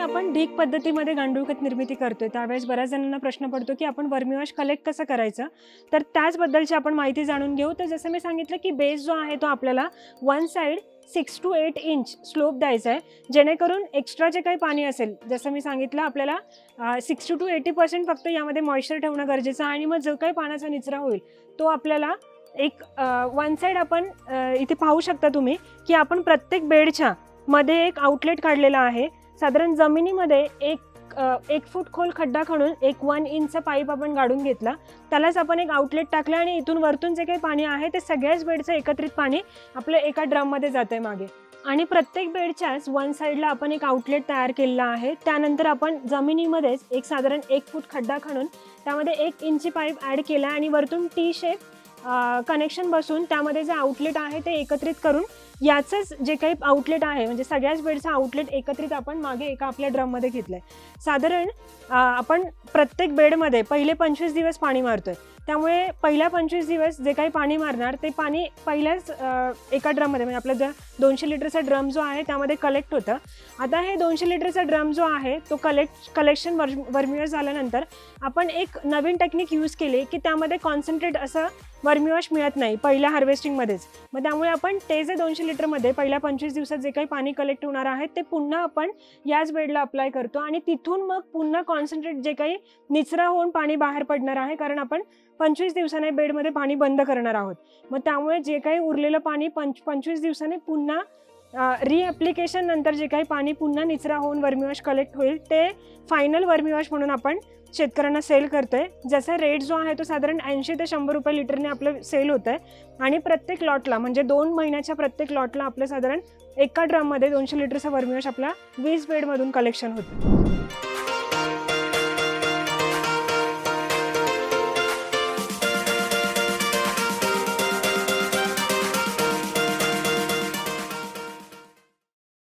आपण ढीक पद्धतीमध्ये गांडूळ खत निर्मिती करतोय. त्यावेळेस बऱ्याच जणांना प्रश्न पडतो की आपण वर्मिवॉश कलेक्ट कसं करायचं? तर त्याचबद्दलची आपण माहिती जाणून घेऊ. तर जसं मी सांगितलं की बेस जो आहे तो आपल्याला one side six two eight inch slope द्यायचा आहे. जेणेकरून एक्स्ट्रा जे काही पाणी असेल जसं मी सांगितलं आपल्याला सिक्स्टी टू एटी पर्सेंट फक्त यामध्ये मॉइश्चर ठेवणं गरजेचं आहे. आणि मग जो काही पाण्याचा निचरा होईल तो आपल्याला एक वन साईड आपण इथे पाहू शकता तुम्ही की आपण प्रत्येक बेडच्या मध्ये एक आउटलेट काढलेला आहे. साधारण जमिनीमध्ये एक एक फूट खोल खड्डा खणून एक वन इंच पाईप आपण गाडून घेतला. त्यालाच आपण एक आउटलेट टाकलं आणि इथून वरतून जे काही पाणी आहे ते सगळ्याच बेडचं एकत्रित पाणी आपलं एका ड्रममध्ये जातं आहे मागे. आणि प्रत्येक बेडच्याच वन साईडला आपण एक आउटलेट तयार केलेला आहे. त्यानंतर आपण जमिनीमध्येच एक साधारण एक फूट खड्डा खणून त्यामध्ये एक इंची पाईप ॲड केला आणि वरतून टी शेप कनेक्शन बसून त्यामध्ये जे आउटलेट आहे ते एकत्रित करून याचंच जे काही आउटलेट आहे म्हणजे सगळ्याच बेडचं आउटलेट एकत्रित आपण मागे एका आपल्या ड्रममध्ये घेतलं आहे साधारण आपण प्रत्येक बेडमध्ये पहिले पंचवीस दिवस पाणी मारतोय. त्यामुळे पहिल्या पंचवीस दिवस जे काही पाणी मारणार ते पाणी पहिल्याच एका ड्रममध्ये म्हणजे आपला जो दोनशे लिटरचा ड्रम जो आहे त्यामध्ये कलेक्ट होतं. आता हे दोनशे लिटरचा ड्रम जो आहे तो कलेक्ट कलेक्शन वर्ज वर्मिवॉश झाल्यानंतर आपण एक नवीन टेक्निक यूज केली की त्यामध्ये कॉन्सन्ट्रेट असं वर्मिवॉश मिळत नाही पहिल्या हार्वेस्टिंगमध्येच. मग त्यामुळे आपण ते जे दोनशे लिटरमध्ये पहिल्या पंचवीस दिवसात जे काही पाणी कलेक्ट होणार आहे ते पुन्हा आपण याच बेडला अप्लाय करतो आणि तिथून मग पुन्हा कॉन्सन्ट्रेट जे काही निचरा होऊन पाणी बाहेर पडणार आहे कारण आपण पंचवीस दिवसाने बेडमध्ये पाणी बंद करणार आहोत. मग त्यामुळे जे काही उरलेलं पाणी पंच पंचवीस दिवसाने पुन्हा रिॲप्लिकेशन नंतर जे काही पाणी पुन्हा निचरा होऊन वर्मीवॉश कलेक्ट होईल ते फायनल वर्मीवॉश म्हणून आपण शेतकऱ्यांना सेल करतोय. ज्याचा रेट जो आहे तो साधारण ऐंशी ते शंभर रुपये लिटरने आपलं सेल होत आहे आणि प्रत्येक लॉटला म्हणजे दोन महिन्याच्या प्रत्येक लॉटला आपलं साधारण एका ड्रममध्ये दोनशे लिटरचा वर्मीवॉश आपला वीस बेडमधून कलेक्शन होतं